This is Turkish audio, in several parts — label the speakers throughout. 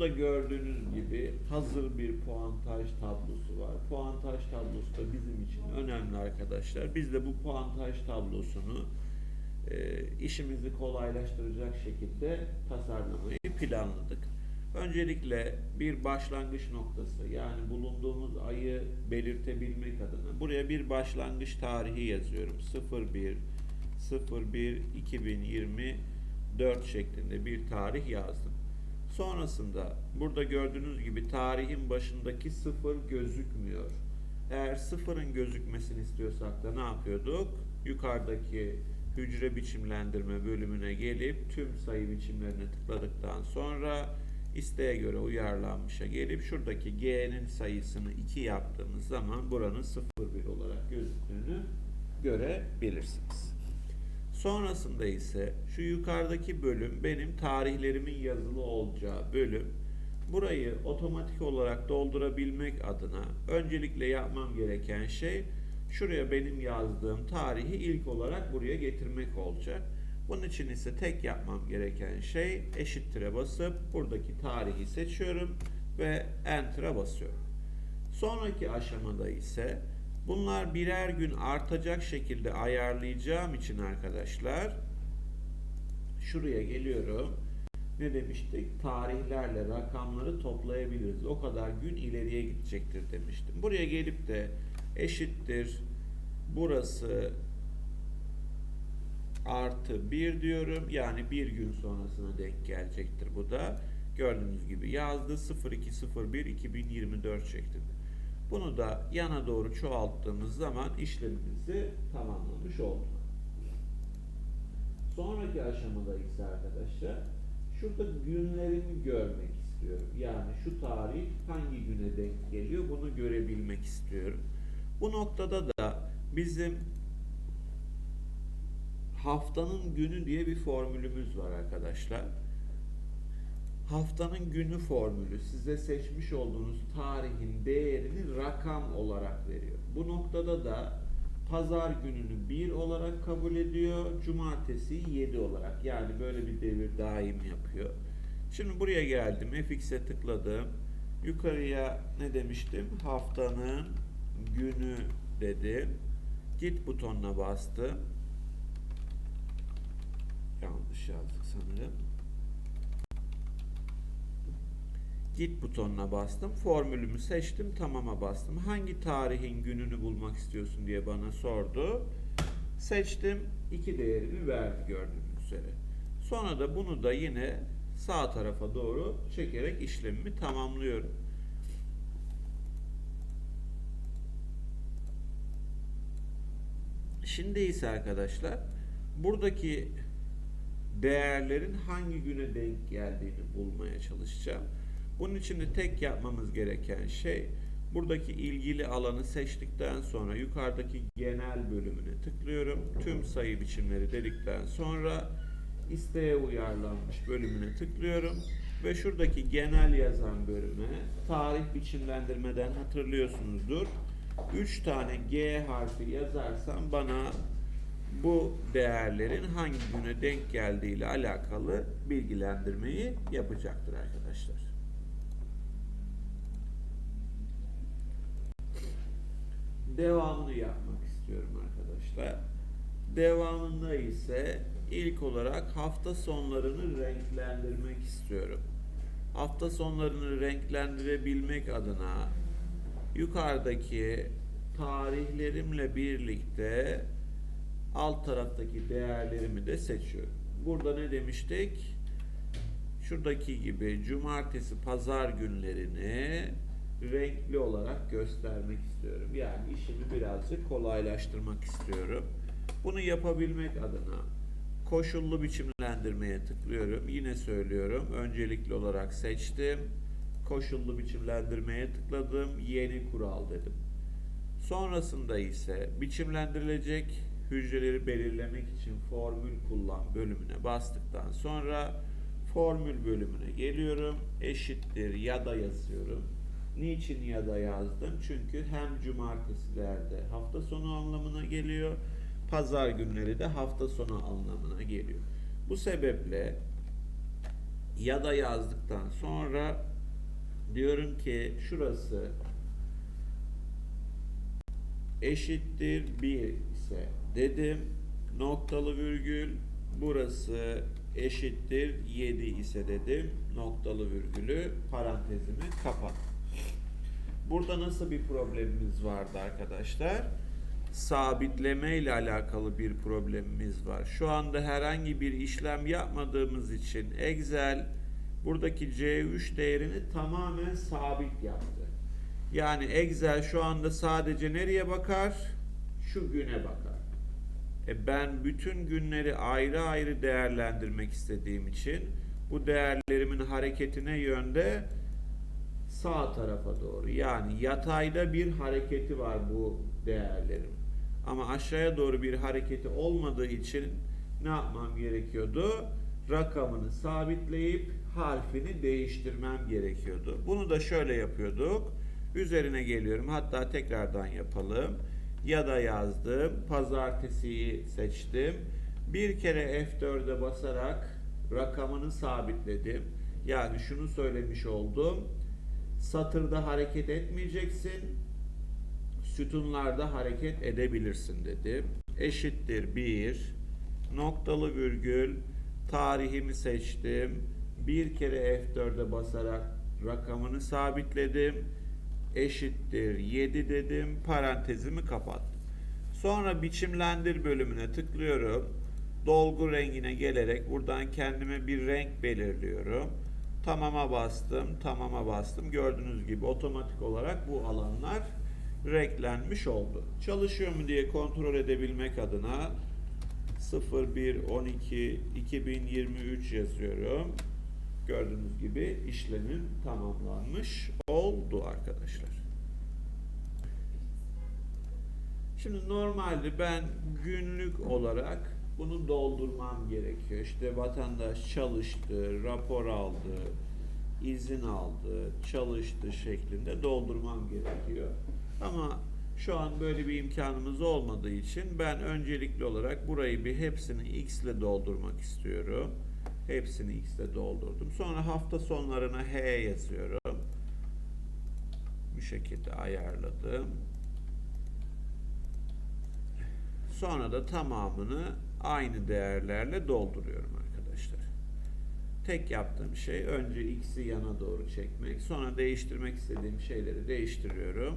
Speaker 1: Burada gördüğünüz gibi hazır bir puantaj tablosu var. Puantaj tablosu da bizim için önemli arkadaşlar. Biz de bu puantaj tablosunu e, işimizi kolaylaştıracak şekilde tasarlamayı planladık. Öncelikle bir başlangıç noktası yani bulunduğumuz ayı belirtebilmek adına buraya bir başlangıç tarihi yazıyorum. 01 01 2024 şeklinde bir tarih yazdım. Sonrasında burada gördüğünüz gibi tarihin başındaki sıfır gözükmüyor. Eğer sıfırın gözükmesini istiyorsak da ne yapıyorduk? Yukarıdaki hücre biçimlendirme bölümüne gelip tüm sayı biçimlerine tıkladıktan sonra isteğe göre uyarlanmışa gelip şuradaki g'nin sayısını 2 yaptığımız zaman buranın 0,1 olarak gözüktüğünü görebilirsiniz. Sonrasında ise şu yukarıdaki bölüm benim tarihlerimin yazılı olacağı bölüm. Burayı otomatik olarak doldurabilmek adına öncelikle yapmam gereken şey şuraya benim yazdığım tarihi ilk olarak buraya getirmek olacak. Bunun için ise tek yapmam gereken şey eşittire basıp buradaki tarihi seçiyorum ve enter'a basıyorum. Sonraki aşamada ise bunlar birer gün artacak şekilde ayarlayacağım için arkadaşlar şuraya geliyorum. Ne demiştik? Tarihlerle rakamları toplayabiliriz. O kadar gün ileriye gidecektir demiştim. Buraya gelip de eşittir burası artı 1 diyorum. Yani bir gün sonrasına denk gelecektir bu da. Gördüğünüz gibi yazdı 0201 2024 şeklinde. Bunu da yana doğru çoğalttığımız zaman işlemimizi tamamlamış olduk. Sonraki aşamada ise arkadaşlar şurada günlerimi görmek istiyorum. Yani şu tarih hangi güne denk geliyor bunu görebilmek istiyorum. Bu noktada da bizim haftanın günü diye bir formülümüz var arkadaşlar. Haftanın günü formülü size seçmiş olduğunuz tarihin değerini rakam olarak veriyor. Bu noktada da pazar gününü 1 olarak kabul ediyor, cumartesi 7 olarak. Yani böyle bir devir daim yapıyor. Şimdi buraya geldim, fx'e tıkladım. Yukarıya ne demiştim? Haftanın günü dedim. Git butonuna bastım. Yanlış yazdık sanırım. Git butonuna bastım. Formülümü seçtim. Tamama bastım. Hangi tarihin gününü bulmak istiyorsun diye bana sordu. Seçtim. iki değerini verdi gördüğünüz üzere. Sonra da bunu da yine sağ tarafa doğru çekerek işlemimi tamamlıyorum. Şimdi ise arkadaşlar buradaki değerlerin hangi güne denk geldiğini bulmaya çalışacağım. Bunun için de tek yapmamız gereken şey buradaki ilgili alanı seçtikten sonra yukarıdaki genel bölümüne tıklıyorum. Tüm sayı biçimleri dedikten sonra isteğe uyarlanmış bölümüne tıklıyorum ve şuradaki genel yazan bölüme tarih biçimlendirmeden hatırlıyorsunuzdur. 3 tane G harfi yazarsam bana bu değerlerin hangi güne denk geldiği ile alakalı bilgilendirmeyi yapacaktır arkadaşlar. Devamını yapmak istiyorum arkadaşlar. Devamında ise ilk olarak hafta sonlarını renklendirmek istiyorum. Hafta sonlarını renklendirebilmek adına yukarıdaki tarihlerimle birlikte alt taraftaki değerlerimi de seçiyorum. Burada ne demiştik? Şuradaki gibi cumartesi, pazar günlerini renkli olarak göstermek istiyorum. Yani işimi birazcık kolaylaştırmak istiyorum. Bunu yapabilmek adına koşullu biçimlendirmeye tıklıyorum. Yine söylüyorum. Öncelikli olarak seçtim. Koşullu biçimlendirmeye tıkladım. Yeni kural dedim. Sonrasında ise biçimlendirilecek hücreleri belirlemek için formül kullan bölümüne bastıktan sonra formül bölümüne geliyorum. Eşittir ya da yazıyorum. Niçin ya da yazdım? Çünkü hem cumartesilerde hafta sonu anlamına geliyor, pazar günleri de hafta sonu anlamına geliyor. Bu sebeple ya da yazdıktan sonra Diyorum ki şurası eşittir 1 ise dedim. Noktalı virgül burası eşittir 7 ise dedim. Noktalı virgülü parantezimi kapat. Burada nasıl bir problemimiz vardı arkadaşlar? Sabitleme ile alakalı bir problemimiz var. Şu anda herhangi bir işlem yapmadığımız için Excel buradaki C3 değerini tamamen sabit yaptı. Yani Excel şu anda sadece nereye bakar? Şu güne bakar. E ben bütün günleri ayrı ayrı değerlendirmek istediğim için bu değerlerimin hareketine yönde sağ tarafa doğru. Yani yatayda bir hareketi var bu değerlerin. Ama aşağıya doğru bir hareketi olmadığı için ne yapmam gerekiyordu? Rakamını sabitleyip harfini değiştirmem gerekiyordu. Bunu da şöyle yapıyorduk. Üzerine geliyorum. Hatta tekrardan yapalım. Ya da yazdım. Pazartesiyi seçtim. Bir kere F4'e basarak rakamını sabitledim. Yani şunu söylemiş oldum. Satırda hareket etmeyeceksin. Sütunlarda hareket edebilirsin dedim. Eşittir 1 noktalı virgül tarihimi seçtim. Bir kere F4'e basarak rakamını sabitledim. Eşittir 7 dedim. Parantezimi kapattım. Sonra biçimlendir bölümüne tıklıyorum. Dolgu rengine gelerek buradan kendime bir renk belirliyorum. Tamama bastım, tamama bastım. Gördüğünüz gibi otomatik olarak bu alanlar renklenmiş oldu. Çalışıyor mu diye kontrol edebilmek adına 01 12 2023 yazıyorum. Gördüğünüz gibi işlemim tamamlanmış oldu arkadaşlar. Şimdi normalde ben günlük olarak bunu doldurmam gerekiyor. İşte vatandaş çalıştı, rapor aldı, izin aldı, çalıştı şeklinde doldurmam gerekiyor. Ama şu an böyle bir imkanımız olmadığı için ben öncelikli olarak burayı bir hepsini x ile doldurmak istiyorum. Hepsini x ile doldurdum. Sonra hafta sonlarına h yazıyorum. Bu şekilde ayarladım. Sonra da tamamını aynı değerlerle dolduruyorum arkadaşlar. Tek yaptığım şey önce x'i yana doğru çekmek. Sonra değiştirmek istediğim şeyleri değiştiriyorum.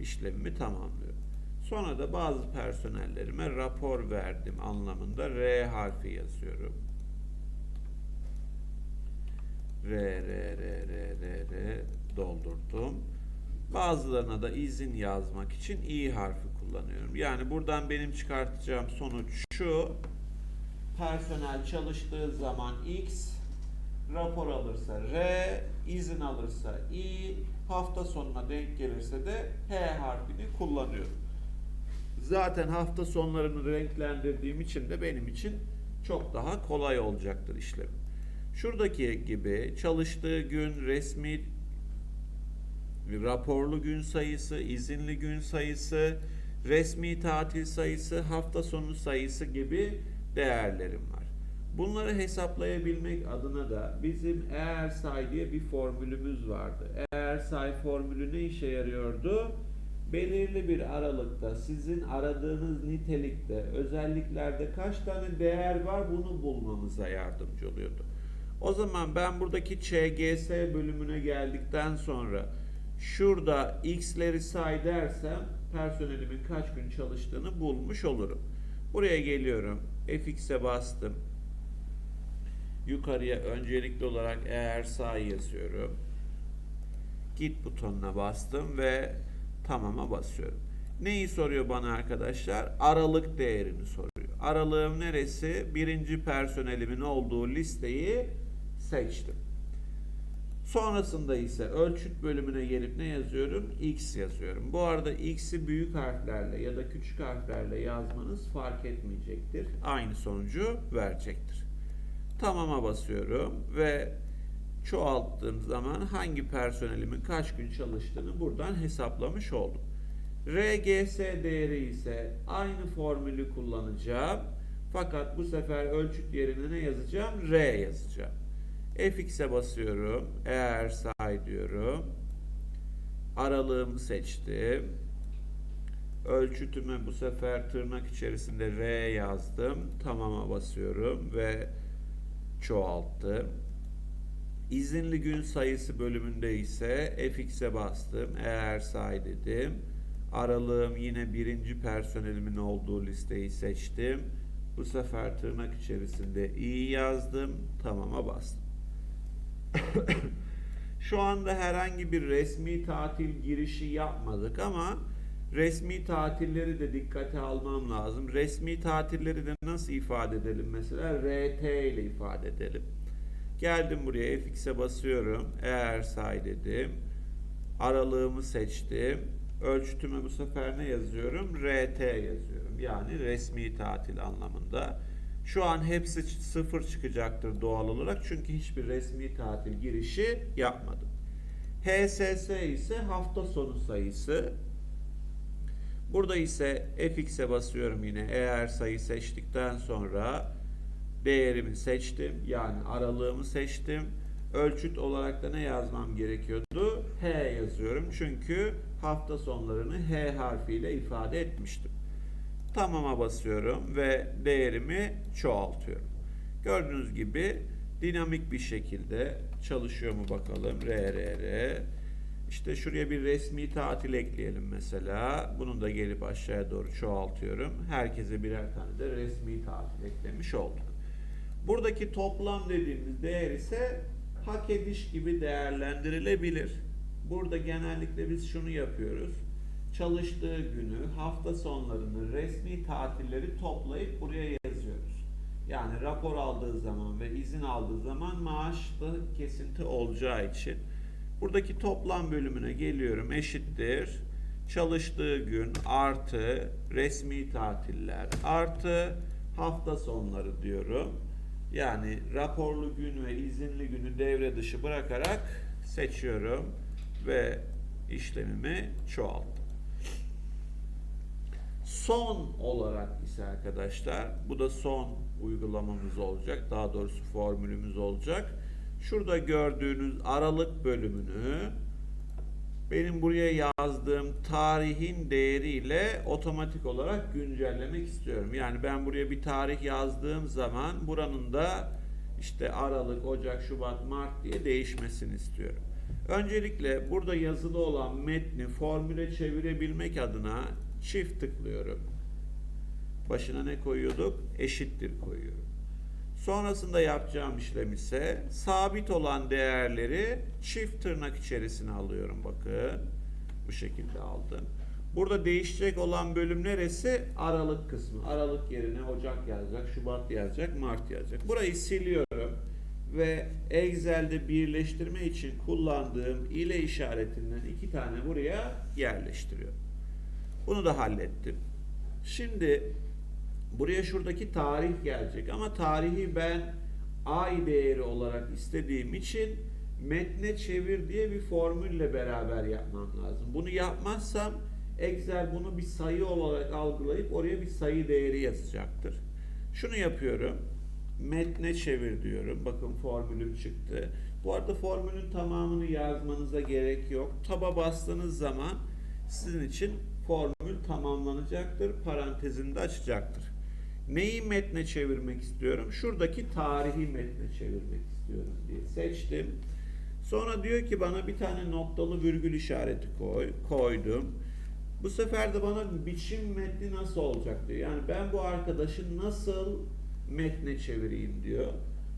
Speaker 1: İşlemimi tamamlıyorum. Sonra da bazı personellerime rapor verdim anlamında R harfi yazıyorum. R, R, R, R, R, R doldurdum. Bazılarına da izin yazmak için i harfi kullanıyorum. Yani buradan benim çıkartacağım sonuç şu. Personel çalıştığı zaman x, rapor alırsa r, izin alırsa i, hafta sonuna denk gelirse de h harfini kullanıyorum. Zaten hafta sonlarını renklendirdiğim için de benim için çok daha kolay olacaktır işlem. Şuradaki gibi çalıştığı gün resmi raporlu gün sayısı, izinli gün sayısı, resmi tatil sayısı, hafta sonu sayısı gibi değerlerim var. Bunları hesaplayabilmek adına da bizim eğer say diye bir formülümüz vardı. Eğer say formülü ne işe yarıyordu? Belirli bir aralıkta sizin aradığınız nitelikte, özelliklerde kaç tane değer var bunu bulmamıza yardımcı oluyordu. O zaman ben buradaki ÇGS bölümüne geldikten sonra şurada x'leri say dersem personelimin kaç gün çalıştığını bulmuş olurum. Buraya geliyorum. fx'e bastım. Yukarıya öncelikli olarak eğer say yazıyorum. Git butonuna bastım ve tamama basıyorum. Neyi soruyor bana arkadaşlar? Aralık değerini soruyor. Aralığım neresi? Birinci personelimin olduğu listeyi seçtim. Sonrasında ise ölçüt bölümüne gelip ne yazıyorum? X yazıyorum. Bu arada X'i büyük harflerle ya da küçük harflerle yazmanız fark etmeyecektir. Aynı sonucu verecektir. Tamama basıyorum ve çoğalttığım zaman hangi personelimin kaç gün çalıştığını buradan hesaplamış oldum. RGS değeri ise aynı formülü kullanacağım. Fakat bu sefer ölçüt yerine ne yazacağım? R yazacağım. Fx'e basıyorum. Eğer say diyorum. Aralığımı seçtim. Ölçütüme bu sefer tırnak içerisinde R yazdım. Tamam'a basıyorum ve çoğalttım. İzinli gün sayısı bölümünde ise fx'e bastım. Eğer say dedim. Aralığım yine birinci personelimin olduğu listeyi seçtim. Bu sefer tırnak içerisinde i yazdım. Tamam'a bastım. Şu anda herhangi bir resmi tatil girişi yapmadık ama resmi tatilleri de dikkate almam lazım. Resmi tatilleri de nasıl ifade edelim? Mesela RT ile ifade edelim. Geldim buraya fx'e basıyorum. Eğer say dedim. Aralığımı seçtim. Ölçütüme bu sefer ne yazıyorum? RT yazıyorum. Yani resmi tatil anlamında. Şu an hepsi sıfır çıkacaktır doğal olarak. Çünkü hiçbir resmi tatil girişi yapmadım. HSS ise hafta sonu sayısı. Burada ise fx'e basıyorum yine. Eğer sayı seçtikten sonra değerimi seçtim. Yani aralığımı seçtim. Ölçüt olarak da ne yazmam gerekiyordu? H yazıyorum. Çünkü hafta sonlarını H harfiyle ifade etmiştim. Tamam'a basıyorum ve değerimi çoğaltıyorum. Gördüğünüz gibi dinamik bir şekilde çalışıyor mu bakalım. R, R, R. İşte şuraya bir resmi tatil ekleyelim mesela. Bunu da gelip aşağıya doğru çoğaltıyorum. Herkese birer tane de resmi tatil eklemiş olduk. Buradaki toplam dediğimiz değer ise hak ediş gibi değerlendirilebilir. Burada genellikle biz şunu yapıyoruz. Çalıştığı günü, hafta sonlarını, resmi tatilleri toplayıp buraya yazıyoruz. Yani rapor aldığı zaman ve izin aldığı zaman maaşlı kesinti olacağı için buradaki toplam bölümüne geliyorum eşittir. Çalıştığı gün artı resmi tatiller artı hafta sonları diyorum. Yani raporlu gün ve izinli günü devre dışı bırakarak seçiyorum ve işlemimi çoğalttım. Son olarak ise arkadaşlar bu da son uygulamamız olacak. Daha doğrusu formülümüz olacak. Şurada gördüğünüz aralık bölümünü benim buraya yazdığım tarihin değeriyle otomatik olarak güncellemek istiyorum. Yani ben buraya bir tarih yazdığım zaman buranın da işte Aralık, Ocak, Şubat, Mart diye değişmesini istiyorum. Öncelikle burada yazılı olan metni formüle çevirebilmek adına çift tıklıyorum. Başına ne koyuyorduk? Eşittir koyuyorum. Sonrasında yapacağım işlem ise sabit olan değerleri çift tırnak içerisine alıyorum bakın. Bu şekilde aldım. Burada değişecek olan bölüm neresi? Aralık kısmı. Aralık yerine Ocak yazacak, Şubat yazacak, Mart yazacak. Burayı siliyorum ve Excel'de birleştirme için kullandığım ile işaretinden iki tane buraya yerleştiriyorum. Bunu da hallettim. Şimdi buraya şuradaki tarih gelecek ama tarihi ben ay değeri olarak istediğim için metne çevir diye bir formülle beraber yapmam lazım. Bunu yapmazsam Excel bunu bir sayı olarak algılayıp oraya bir sayı değeri yazacaktır. Şunu yapıyorum. Metne çevir diyorum. Bakın formülüm çıktı. Bu arada formülün tamamını yazmanıza gerek yok. Taba bastığınız zaman sizin için formül tamamlanacaktır. Parantezini de açacaktır. Neyi metne çevirmek istiyorum? Şuradaki tarihi metne çevirmek istiyorum diye seçtim. Sonra diyor ki bana bir tane noktalı virgül işareti koy. Koydum. Bu sefer de bana biçim metni nasıl olacak diyor. Yani ben bu arkadaşı nasıl metne çevireyim diyor.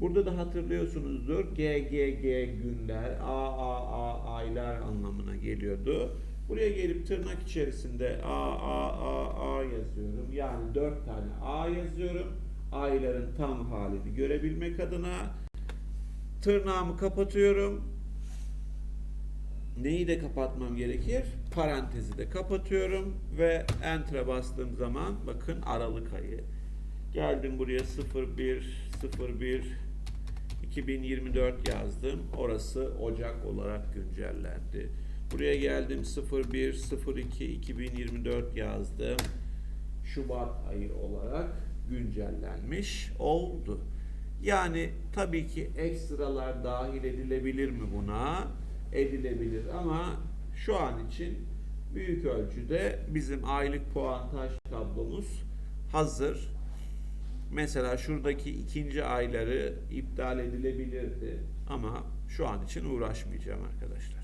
Speaker 1: Burada da hatırlıyorsunuzdur G, G, G günler, A, A, A, aylar anlamına geliyordu. Buraya gelip tırnak içerisinde A, A, A, A yazıyorum. Yani dört tane A yazıyorum. Ayların tam halini görebilmek adına tırnağımı kapatıyorum. Neyi de kapatmam gerekir? Parantezi de kapatıyorum ve Enter'a bastığım zaman bakın Aralık ayı. Geldim buraya 01 01 2024 yazdım. Orası Ocak olarak güncellendi. Buraya geldim 01 02 2024 yazdım. Şubat ayı olarak güncellenmiş oldu. Yani tabii ki ekstralar dahil edilebilir mi buna? Edilebilir ama şu an için büyük ölçüde bizim aylık puantaj tablomuz hazır. Mesela şuradaki ikinci ayları iptal edilebilirdi ama şu an için uğraşmayacağım arkadaşlar.